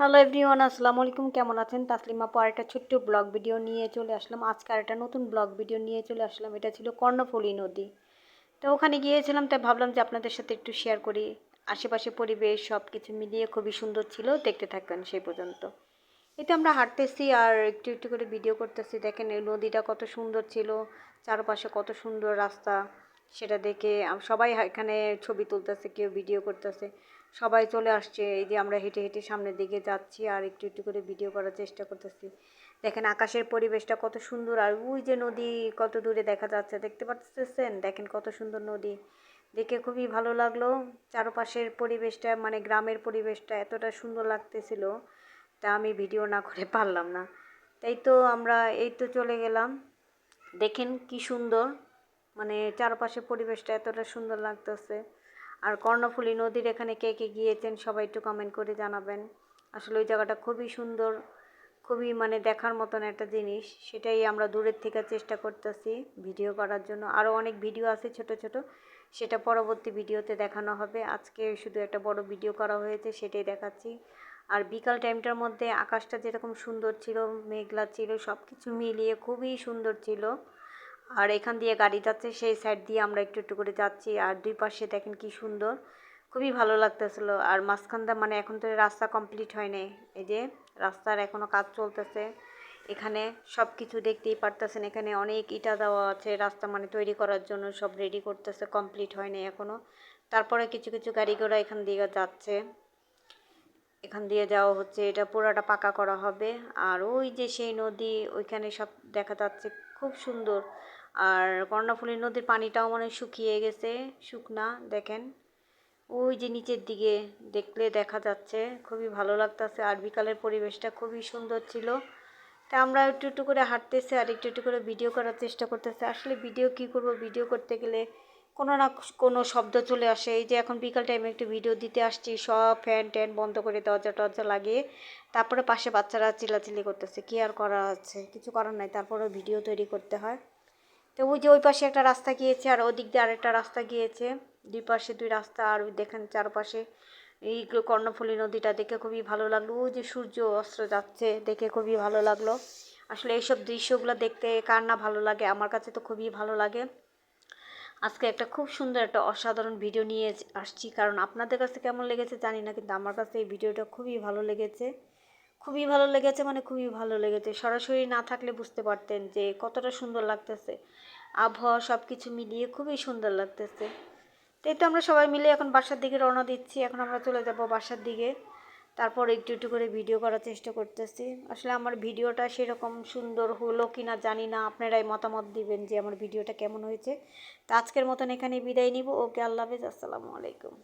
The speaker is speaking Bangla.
হ্যালো এভরিওয়ান আসসালামু আলাইকুম, কেমন আছেন? তাসলিমা আপু আরেকটা ছোট্ট ব্লগ ভিডিও নিয়ে চলে আসলাম। আজকে আরেকটা নতুন ব্লগ ভিডিও নিয়ে চলে আসলাম। এটা ছিল কর্ণফুলী নদী। তো ওখানে গিয়েছিলাম, তাই ভাবলাম যে আপনাদের সাথে একটু শেয়ার করি। আশেপাশে পরিবেশ সব কিছু মিলিয়ে খুবই সুন্দর ছিল। দেখতে থাকবেন সেই পর্যন্ত। এতে আমরা হাঁটতেছি আর একটু একটু করে ভিডিও করতেছি। দেখেন এই নদীটা কত সুন্দর ছিল। চারপাশে কত সুন্দর রাস্তা। সেটা দেখে সবাই এখানে ছবি তুলতেছে, কেউ ভিডিও করতেছে। সবাই চলে আসছে, এই যে আমরা হেঁটে হেঁটে সামনের দিকে যাচ্ছি আর একটু একটু করে ভিডিও করার চেষ্টা করতেছি। দেখেন আকাশের পরিবেশটা কত সুন্দর, আর ওই যে নদী কত দূরে দেখা যাচ্ছে, দেখতে পাচ্ছেন দেখেন কত সুন্দর নদী। দেখে খুবই ভালো লাগল। চারপাশের পরিবেশটা মানে গ্রামের পরিবেশটা এতটা সুন্দর লাগতেছিল, তা আমি ভিডিও না করে পারলাম না। তাই তো আমরা, এই তো চলে গেলাম। দেখেন কি সুন্দর। মানে চারপাশে পরিবেশটা এতটা সুন্দর লাগতেছে। আর কর্ণফুলী নদীর এখানে কে কে গিয়েছেন সবাই একটু কমেন্ট করে জানাবেন। আসলে ওই জায়গাটা খুবই সুন্দর, খুবই মানে দেখার মতন একটা জিনিস। সেটাই আমরা দূরের থেকে চেষ্টা করতেছি ভিডিও করার জন্য। আরও অনেক ভিডিও আছে ছোট ছোট। সেটা পরবর্তী ভিডিওতে দেখানো হবে। আজকে শুধু একটা বড় ভিডিও করা হয়েছে, সেটাই দেখাচ্ছি। আর বিকাল টাইমটার মধ্যে আকাশটা যেরকম সুন্দর ছিল, মেঘলা ছিল সব কিছু মিলিয়ে খুবই সুন্দর ছিল। আর এখান দিয়ে গাড়ি যাচ্ছে, সেই সাইড দিয়ে আমরা একটু একটু করে যাচ্ছি। আর দুই পাশে দেখেন কি সুন্দর, খুবই ভালো লাগতেছিল। আর মাঝখানটা মানে এখন তো রাস্তা কমপ্লিট হয়নি এই যে রাস্তার এখনও কাজ চলতেছে। এখানে সব কিছু দেখতেই পারতেছেন, এখানে অনেক ইটা দেওয়া আছে। রাস্তা মানে তৈরি করার জন্য সব রেডি করতেছে কমপ্লিট হয়নি এখনও তারপরে কিছু কিছু গাড়ি ঘোড়া এখান দিয়ে যাচ্ছে। এখান দিয়ে যাওয়া হচ্ছে, এটা পুরাটা পাকা করা হবে। আর ওই যে সেই নদী, ওইখানে সব দেখা যাচ্ছে, খুব সুন্দর। আর কর্ণফুলী নদীর পানিটাও মানে শুকিয়ে গেছে, শুকনা, দেখেন। ওই যে নিচের দিকে দেখলে দেখা যাচ্ছে, খুবই ভালো লাগতেছে। আর বিকালের পরিবেশটা খুবই সুন্দর ছিল। তা আমরা একটু একটু করে হাঁটতেছি আর একটু একটু করে ভিডিও করার চেষ্টা করতেছি। আসলে ভিডিও কি করব? ভিডিও করতে গেলে কোনো না কোনো শব্দ চলে আসে। এই যে এখন বিকাল টাইমে একটু ভিডিও দিতে আসছি, সব ফ্যান ট্যান বন্ধ করে দরজা টরজা লাগিয়ে তারপরে পাশে বাচ্চারা চিল্লাচিল্লি করতেছে। কি আর করা আছে? কিছু করার নাই তারপরে ভিডিও তৈরি করতে হয়। তো ওই যে ওই পাশে একটা রাস্তা গিয়েছে আর ওদিক দিয়ে আরেকটা রাস্তা গিয়েছে। দুই পাশে দুই রাস্তা আর ওই দেখেন চারপাশে এই কর্ণফুলী নদীটা দেখে খুবই ভালো লাগল। ওই যে সূর্য অস্ত যাচ্ছে দেখে খুবই ভালো লাগল। আসলে এইসব দৃশ্যগুলো দেখতে কার না ভালো লাগে? আমার কাছে তো খুবই ভালো লাগে। আজকে একটা খুব সুন্দর একটা অসাধারণ ভিডিও নিয়ে আসছি। কারণ আপনাদের কাছে কেমন লেগেছে জানি না, কিন্তু আমার কাছে এই ভিডিওটা খুবই ভালো লেগেছে। খুবই ভালো লেগেছে মানে খুবই ভালো লেগেছে। সরাসরি না থাকলে বুঝতে পারতেন যে কতটা সুন্দর লাগতেছে। আবহাওয়া সব কিছু মিলিয়ে খুবই সুন্দর লাগতেছে। তো এই তো আমরা সবাই মিলে এখন বাসার দিকে রওনা দিচ্ছি। এখন আমরা চলে যাব বাসার দিকে। তারপর একটু একটু করে ভিডিও করার চেষ্টা করতেছি। আসলে আমার ভিডিওটা সেরকম সুন্দর হলো কি না জানি না। আপনারাই মতামত দিবেন যে আমার ভিডিওটা কেমন হয়েছে। তো আজকের মতন এখানে বিদায় নিব। ওকে, আল্লাহ হাফেজ। আসসালামু আলাইকুম।